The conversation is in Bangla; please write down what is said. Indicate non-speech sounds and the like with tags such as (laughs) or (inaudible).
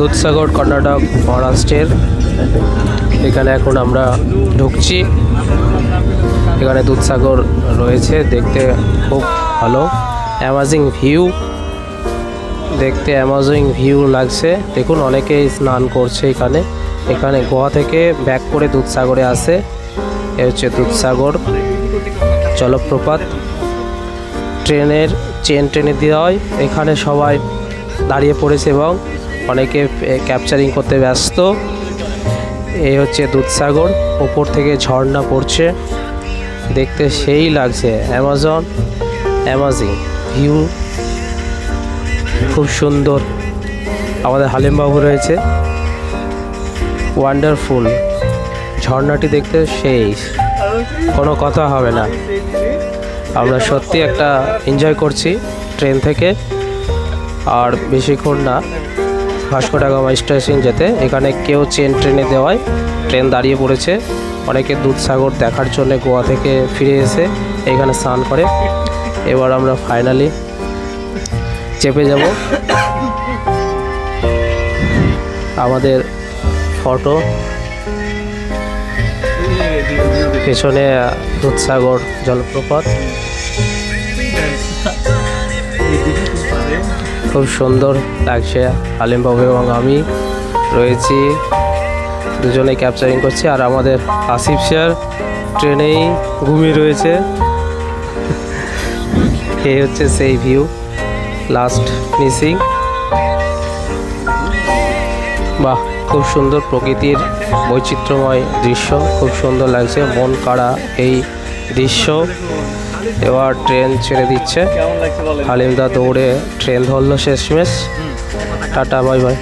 দুধসাগর, কর্ণাটক, মহারাষ্ট্রের। এখানে এখন আমরা ঢুকছি। এখানে দুধসাগর রয়েছে, দেখতে খুব ভালো। অ্যামাজিং ভিউ দেখতে অ্যামাজিং ভিউ লাগছে। দেখুন, অনেকেই স্নান করছে এখানে। এখানে গোয়া থেকে ব্যাক করে দুধসাগরে আসে। এ হচ্ছে দুধসাগর। জলপ্রপাত। ট্রেনের, চেন ট্রেনে দেওয়া হয় এখানে সবাই দাঁড়িয়ে পড়েছে এবং অনেকে ক্যাপচারিং করতে ব্যস্ত। এই হচ্ছে দুধসাগর, ওপর থেকে ঝর্ণা পড়ছে। দেখতে সেই লাগছে অ্যামাজন অ্যামাজিং ভিউ খুব সুন্দর। আমাদের হালিমবাবু রয়েছে। ওয়ান্ডারফুল ঝর্ণাটি দেখতে সেই। কোনো কথা হবে না। আমরা সত্যি একটা এনজয় করছি, ট্রেন থেকে। আর বেশিক্ষণ না। ভাস্কোডাগামা স্টেশন যেতে। এখানে কেউ চেন ট্রেনে দেওয়ায় ট্রেন দাঁড়িয়ে পড়েছে। অনেকে দুধসাগর দেখার জন্য গোয়া থেকে ফিরে এসে এখানে স্নান করে। এবার আমরা ফাইনালি চেপে যাব। আমাদের ফটো পেছনে দুধসাগর জলপ্রপাত। খুব সুন্দর লাগছে আলিমবাবু এবং আমি রয়েছি। দুজনে ক্যাপচারিং করছি আর আমাদের আসিফ স্যার ট্রেনেই ঘুমিয়ে রয়েছে। (laughs) এই হচ্ছে সেই ভিউ লাস্ট মিসিং বাহ, খুব সুন্দর প্রকৃতির বৈচিত্র্যময় দৃশ্য, খুব সুন্দর লাগছে, মন কাড়া এই দৃশ্য এবার ট্রেন ছেড়ে দিচ্ছে। হালিমদা দৌড়ে ট্রেন ধরলো শেষমেশ। Tata bye bye